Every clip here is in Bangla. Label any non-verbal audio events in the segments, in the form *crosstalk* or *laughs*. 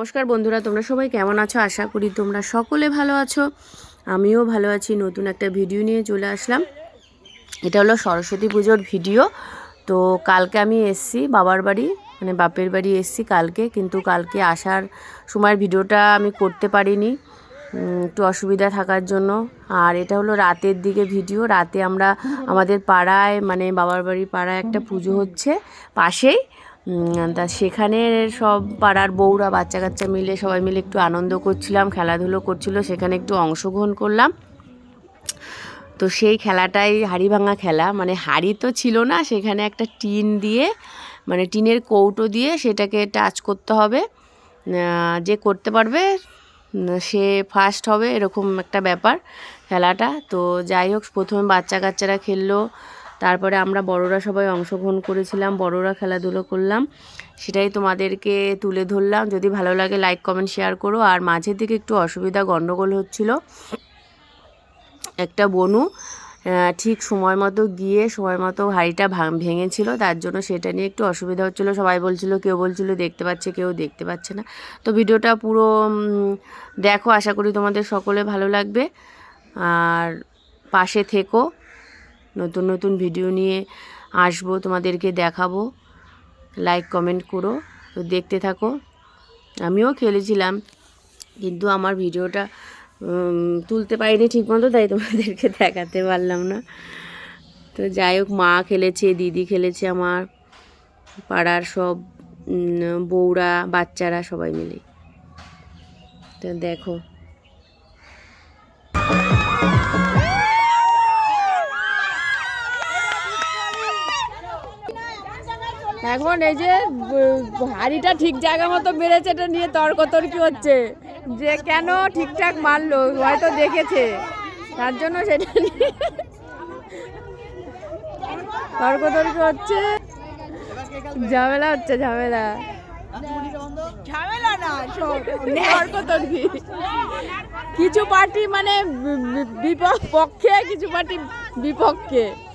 নমস্কার বন্ধুরা, তোমরা সবাই কেমন আছো? আশা করি তোমরা সকলে ভালো আছো। আমিও ভালো আছি, নতুন একটা ভিডিও নিয়ে চলে আসলাম। এটা হলো সরস্বতী পুজোর ভিডিও। তো কালকে আমি এসছি বাবার বাড়ি মানে বাপের বাড়ি এসছি কালকে, কিন্তু কালকে আসার সময় ভিডিওটা আমি করতে পারিনি একটু অসুবিধা থাকার জন্য। আর এটা হলো রাতের দিকে ভিডিও। রাতে আমরা আমাদের পাড়ায় মানে বাবার বাড়ির পাড়ায় একটা পুজো হচ্ছে, পাশেই। তা সেখানে সব পাড়ার বউরা বাচ্চা কাচ্চা মিলে সবাই মিলে একটু আনন্দ করছিলাম, খেলাধুলো করছিল, সেখানে একটু অংশগ্রহণ করলাম। তো সেই খেলাটাই হাড়ি ভাঙা খেলা মানে হাড়ি তো ছিল না, সেখানে একটা টিন দিয়ে মানে টিনের কৌটো দিয়ে সেটাকে টাচ করতে হবে। যে করতে পারবে সে ফার্স্ট হবে, এরকম একটা ব্যাপার খেলাটা। তো যাই হোক, প্রথমে বাচ্চা কাচ্চারা খেললো তারপরে আমরা বড়রা সবাই অংশগ্রহণ করেছিলাম, বড়রা খেলাধুলো করলাম। সেটাই তোমাদেরকে তুলে ধরলাম। যদি ভালো লাগে লাইক কমেন্ট শেয়ার করো। আর মাঝের দিকে একটু অসুবিধা গণ্ডগোল হচ্ছিল। একটা বনু ঠিক সময় মতো গিয়ে, সময় মতো হাঁড়িটা ভাঙ ভেঙেছিল। তার জন্য সেটা নিয়ে একটু অসুবিধা হচ্ছিল। সবাই বলছিল, কেউ বলছিল, দেখতে পাচ্ছে, কেউ দেখতে পাচ্ছে না। তো ভিডিওটা পুরো দেখো। আশা করি তোমাদের সকলে ভালো লাগবে। আর পাশে থেকো। নতুন নতুন ভিডিও নিয়ে আসব, তোমাদেরকে দেখাবো। লাইক কমেন্ট করো। তো দেখতে থাকো। আমিও খেলেছিলাম, কিন্তু আমার ভিডিওটা তুলতে পারিনি ঠিক মতো তাই তোমাদেরকে *laughs* দেখাতে পারলাম না। তো যাই হোক, মা খেলেছে, দিদি খেলেছে আমার, পাড়ার সব বউরা, বাচ্চারা সবাই মিলে। তো দেখো। এখন এই যে হাড়িটা ঠিক জায়গা মতো বেড়েছে এটা নিয়ে তর্কতর্কি হচ্ছে। যে কেন ঠিকঠাক মারলো হয়তো দেখেছে। তার জন্য সেটা নিয়ে তর্কতর্কি হচ্ছে। ঝামেলা হচ্ছে ঝামেলা। ঝামেলা না তর্কতর্কি। কিছু পার্টি মানে বি- বি- পক্ষে কিছু পার্টি বিপক্ষে।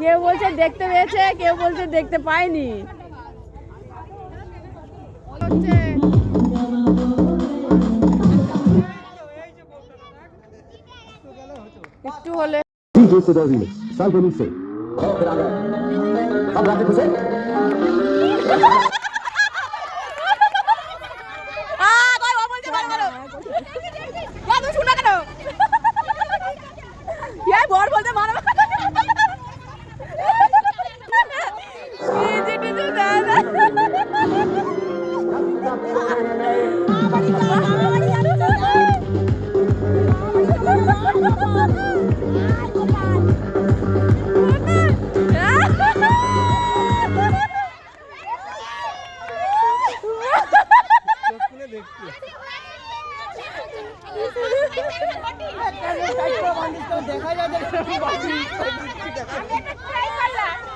কেউ বলছে দেখতে পেয়েছে কেউ বলছে দেখতে পায়নি। একটু হলে *laughs*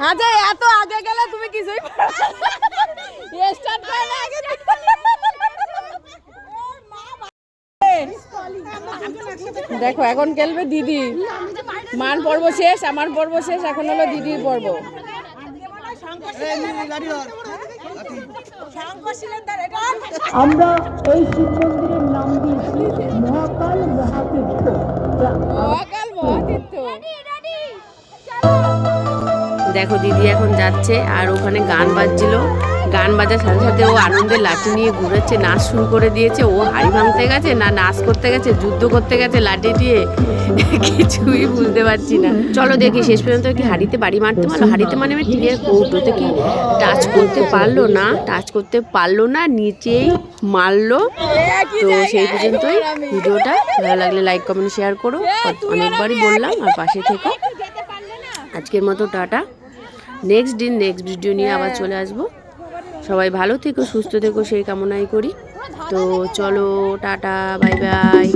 আচ্ছা এত আগে গেলে তুমি কিছুই দেখো এখন খেলবে দিদি। মান পর্ব শেষ আমার পর্ব শেষ এখন হলো দিদির পর্ব। আমরা এই শিব দিয়েছি দেখো দিদি এখন যাচ্ছে আর ওখানে গান বাজছিল। গান বাজার সাথে সাথে ও আনন্দের লাঠি নিয়ে ঘুরেছে, নাচ শুরু করে দিয়েছে। ও হাড়ি ভাঙতে গেছে না নাচ করতে গেছে, যুদ্ধ করতে গেছে লাঠি দিয়ে। কিছুই বুঝতে পারছি না। চলো দেখি, শেষ পর্যন্ত কি হাড়িতে বাড়ি মারতে পারল? হাড়িতে মানে আমি টিনের কৌটোতে কি টাচ করতে পারল না? টাচ করতে পারল না, নিচেই মারলো। তো সেই পর্যন্তই ভিডিওটা। ভালো লাগলে লাইক কমেন্ট শেয়ার করো। অনেকবারই বললাম, আর পাশে থেকে। আজকের মতো টাটা। নেক্সট দিন নেক্সট ভিডিও নিয়ে আবার চলে আসব। সবাই ভালো থেকো সুস্থ থেকো সেই কামনাই করি। তো চলো টাটা বাই বাই